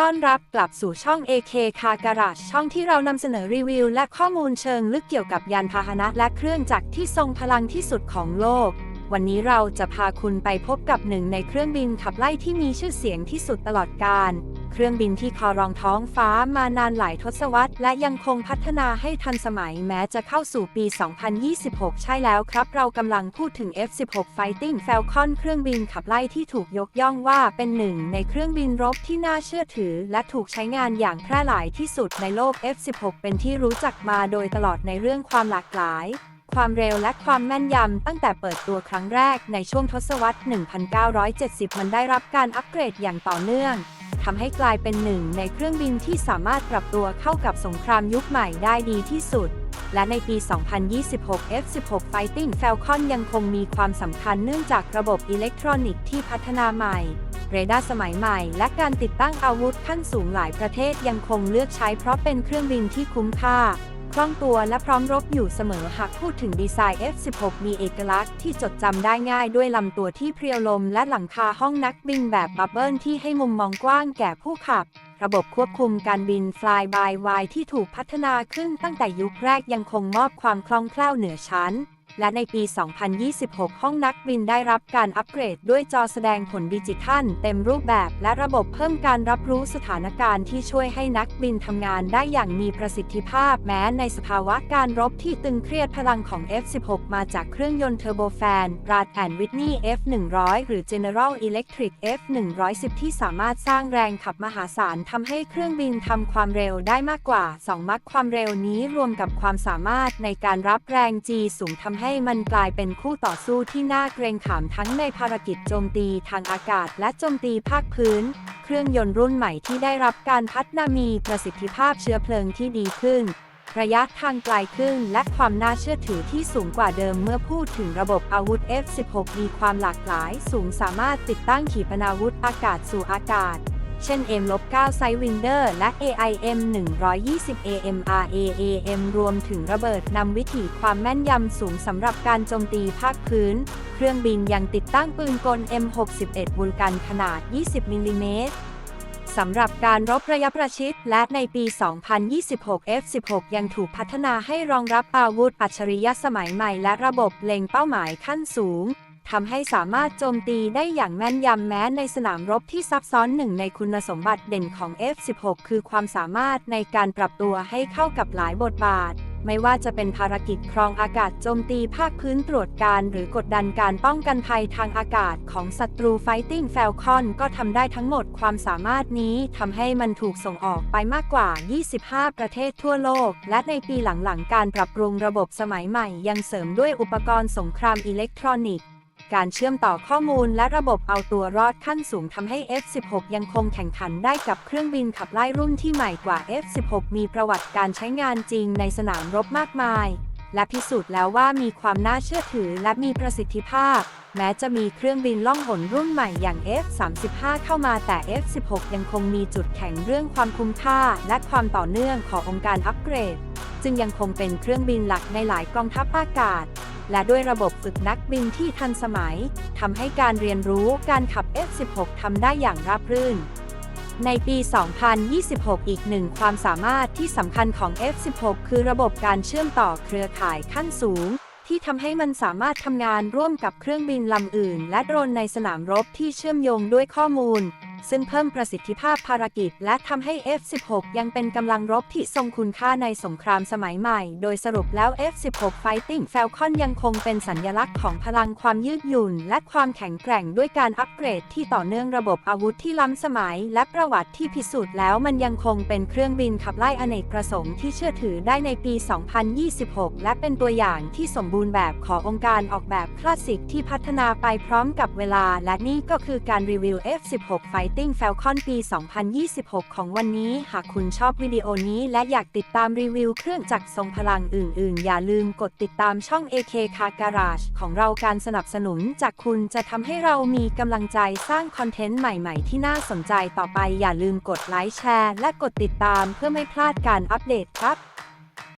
ต้อนรับกลับสู่ช่อง AK Car Garage ช่องที่เรานำเสนอรีวิว และข้อมูลเชิงลึกเกี่ยวกับยานพาหนะและเครื่องจักรที่ทรงพลังที่สุดของโลก วันนี้เราจะพาคุณไปพบกับหนึ่งในเครื่องบินขับไล่ที่มีชื่อเสียงที่สุดตลอดกาล เครื่องบินที่ครองท้องฟ้ามานานหลายทศวรรษ และยังคงพัฒนาให้ทันสมัยแม้จะเข้าสู่ปี 2026 ใช่แล้วครับ เรากำลังพูดถึง F-16 Fighting Falcon เครื่องบินขับไล่ที่ถูกยกย่องว่าเป็นหนึ่งในเครื่องบินรบที่น่าเชื่อถือ และถูกใช้งานอย่างแพร่หลายที่สุดในโลก F-16 เป็นที่รู้จักมาโดยตลอดในเรื่องความหลากหลายความเร็วและความแม่นยำตั้งแต่เปิดตัวครั้งแรกในช่วงทศวรรษ 1970 มันได้รับการอัปเกรดอย่างต่อเนื่อง ทำให้กลายเป็นหนึ่งในเครื่องบินที่สามารถปรับตัวเข้ากับสงครามยุคใหม่ได้ดีที่สุด และในปี 2026 F-16 Fighting Falcon ยังคงมีความสำคัญเนื่องจากระบบอิเล็กทรอนิกส์ที่พัฒนาใหม่ เรดาร์สมัยใหม่ และการติดตั้งอาวุธขั้นสูงหลายประเทศยังคงเลือกใช้เพราะเป็นเครื่องบินที่คุ้มค่า คล่องตัวและพร้อมรบอยู่เสมอหากพูดถึงดีไซน์ F16 มีเอกลักษณ์ที่จดจำได้ง่ายด้วยลำตัวที่เพรียวลมและหลังคาห้องนักบินแบบบับเบิลที่ให้มุมมองกว้างแก่ผู้ขับ ระบบควบคุมการบิน Fly by Wire ที่ถูกพัฒนาขึ้นตั้งแต่ยุคแรกยังคงมอบความคล่องแคล่วเหนือชั้น และในปี 2026 ห้องนักบินได้รับการอัปเกรดด้วยจอแสดงผลดิจิทัล เต็มรูปแบบและระบบเพิ่มการรับรู้สถานการณ์ที่ช่วยให้นักบินทำงานได้อย่างมีประสิทธิภาพแม้ในสภาวะการรบที่ตึงเครียดพลังของ F16 มาจากเครื่องยนต์เทอร์โบแฟน Pratt Whitney F100 หรือ General Electric F110 ที่สามารถสร้างแรงขับมหาศาลทำให้เครื่องบินทำความเร็วได้มากกว่า 2 มักความเร็วนี้รวมกับความสามารถในการรับแรง G สูงทำใหให้มันกลายเป็นคู่ต่อสู้ที่น่าเกรงขามทั้งในภารกิจโจมตีทางอากาศและโจมตีภาคพื้น เครื่องยนต์รุ่นใหม่ที่ได้รับการพัฒนามีประสิทธิภาพเชื้อเพลิงที่ดีขึ้น ระยะทางไกลขึ้นและความน่าเชื่อถือที่สูงกว่าเดิมเมื่อพูดถึงระบบอาวุธ F16 มีความหลากหลาย สูงสามารถติดตั้งขีปนาวุธอากาศสู่อากาศ เช่น M-9 Sidewinder และ AIM 120 AMRAAM รวมถึงระเบิดนำวิถีความแม่นยำสูงสำหรับการโจมตีภาคพื้น เครื่องบินยังติดตั้งปืนกล M61 บุลกันขนาด 20 มิลลิเมตรสำหรับการรบระยะประชิด และในปี 2026 F16 ยังถูกพัฒนาให้รองรับอาวุธอัจฉริยะสมัยใหม่และระบบเล็งเป้าหมายขั้นสูง ทำให้สามารถโจมตีได้อย่างแม่นยำแม้ในสนามรบที่ซับซ้อนหนึ่งในคุณสมบัติเด่นของ F16 คือความสามารถในการปรับตัวให้เข้ากับหลายบทบาท ไม่ว่าจะเป็นภารกิจครองอากาศโจมตีภาคพื้นตรวจการ หรือกดดันการป้องกันภัยทางอากาศของศัตรู Fighting Falcon ก็ทำได้ทั้งหมดความสามารถนี้ทำให้มันถูกส่งออกไปมากกว่า 25 ประเทศทั่วโลก และในปีหลังๆ การปรับปรุงระบบสมัยใหม่ ยังเสริมด้วยอุปกรณ์สงครามอิเล็กทรอนิกส์ การเชื่อมต่อข้อมูลและระบบเอาตัวรอดขั้นสูงทำให้ F16 ยังคงแข่งขันได้กับเครื่องบินขับไล่รุ่นที่ใหม่กว่า F16 มีประวัติการใช้งานจริงในสนามรบมากมาย และพิสูจน์แล้วว่ามีความน่าเชื่อถือและมีประสิทธิภาพ แม้จะมีเครื่องบินล่องหนรุ่นใหม่อย่าง F35 เข้ามาแต่ F16 ยังคงมีจุดแข็งเรื่องความคุ้มค่า และความต่อเนื่องขององค์การอัปเกรด จึงยังคงเป็นเครื่องบินหลักในหลายกองทัพอากาศ และด้วยระบบฝึกนักบินที่ทันสมัยทำให้การเรียนรู้การขับ F16 ทำได้อย่างราบรื่น ในปี 2026 อีกหนึ่งความสามารถที่สำคัญของ F16 คือระบบการเชื่อมต่อเครือข่ายขั้นสูง ที่ทำให้มันสามารถทำงานร่วมกับเครื่องบินลำอื่น และโดรนในสนามรบที่เชื่อมโยงด้วยข้อมูลซึ่งเพิ่มประสิทธิภาพภารกิจ และทำให้ F16 ยังเป็นกำลังรบที่ทรงคุณค่าในสงครามสมัยใหม่ โดยสรุปแล้ว F16 Fighting Falcon ยังคงเป็นสัญญลักษณ์ของพลังความยืดหยุ่น และความแข็งแกร่งด้วยการอัปเกรดที่ต่อเนื่องระบบอาวุธที่ล้ำสมัย และประวัติที่พิสูจน์แล้วมันยังคงเป็นเครื่องบินขับไล่อเนกประสงค์ที่เชื่อถือได้ในปี 2026 และเป็นตัวอย่างที่สมบูรณ์แบบขององค์การออกแบบคลาสสิกที่พัฒนาไปพร้อมกับเวลา และนี่ก็คือการรีวิว F16 Fighting Fighting Falcon ปี 2026 ของวันนี้ หากคุณชอบวิดีโอนี้และอยากติดตามรีวิวเครื่องจักรทรงพลังอื่น ๆ อย่าลืมกดติดตามช่อง AK Car Garage ของเราการสนับสนุนจากคุณจะทำให้เรามีกำลังใจสร้างคอนเทนต์ใหม่ ๆ ที่น่าสนใจต่อไปอย่าลืมกดไลค์แชร์และกดติดตามเพื่อไม่พลาดการอัปเดตครับ